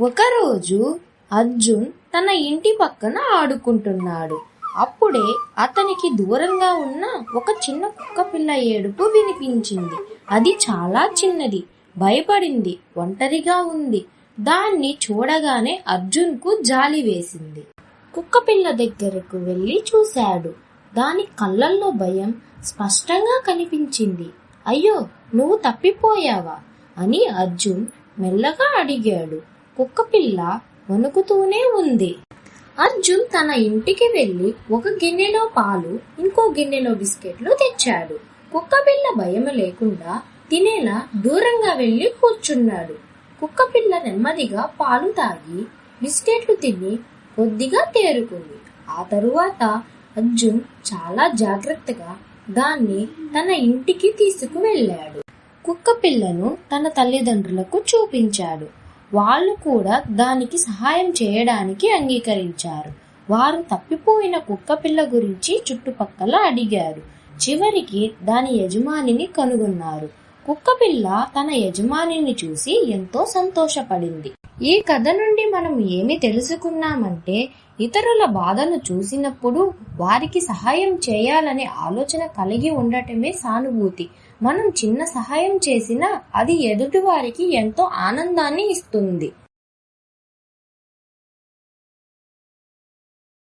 ఒకరోజు అర్జున్ తన ఇంటి పక్కన ఆడుకుంటున్నాడు. అప్పుడే అతనికి దూరంగా ఉన్న ఒక చిన్న కుక్క పిల్ల ఏడుపు వినిపించింది. అది చాలా చిన్నది భయపడింది ఒంటరిగా ఉంది. దాన్ని చూడగానే అర్జున్కు జాలి వేసింది. కుక్క పిల్ల దగ్గరకు వెళ్ళి చూశాడు. దాని కళ్ళల్లో భయం స్పష్టంగా కనిపించింది. అయ్యో నువ్వు తప్పిపోయావా? అని అర్జున్ మెల్లగా అడిగాడు. కుక్కపిల్ల వణుకుతూనే ఉంది. అర్జున్ తన ఇంటికి వెళ్ళి ఒక గిన్నెలో పాలు ఇంకో గిన్నెలో బిస్కెట్లు తెచ్చాడు. కుక్కపిల్ల భయం లేకుండా తినేలా దూరంగా వెళ్ళి కూర్చున్నాడు. కుక్కపిల్ల నెమ్మదిగా పాలు తాగి బిస్కెట్లు తిని కొద్దిగా తేరుకుంది. ఆ తరువాత అర్జున్ చాలా జాగ్రత్తగా దాన్ని తన ఇంటికి తీసుకువెళ్ళాడు. కుక్కపిల్లను తన తల్లిదండ్రులకు చూపించాడు. వాళ్ళు కూడా దానికి సహాయం చేయడానికి అంగీకరించారు. వారు తప్పిపోయిన కుక్క పిల్ల గురించి చుట్టుపక్కల అడిగారు. చివరికి దాని యజమానిని కనుగొన్నారు. కుక్కపిల్ల తన యజమానిని చూసి ఎంతో సంతోషపడింది. ఈ కథ నుండి మనం ఏమి తెలుసుకున్నామంటే ఇతరుల బాధను చూసినప్పుడు వారికి సహాయం చేయాలనే ఆలోచన కలిగి ఉండటమే సానుభూతి. మనం చిన్న సహాయం చేసినా అది ఎదుటివారికి ఎంతో ఆనందాన్ని ఇస్తుంది.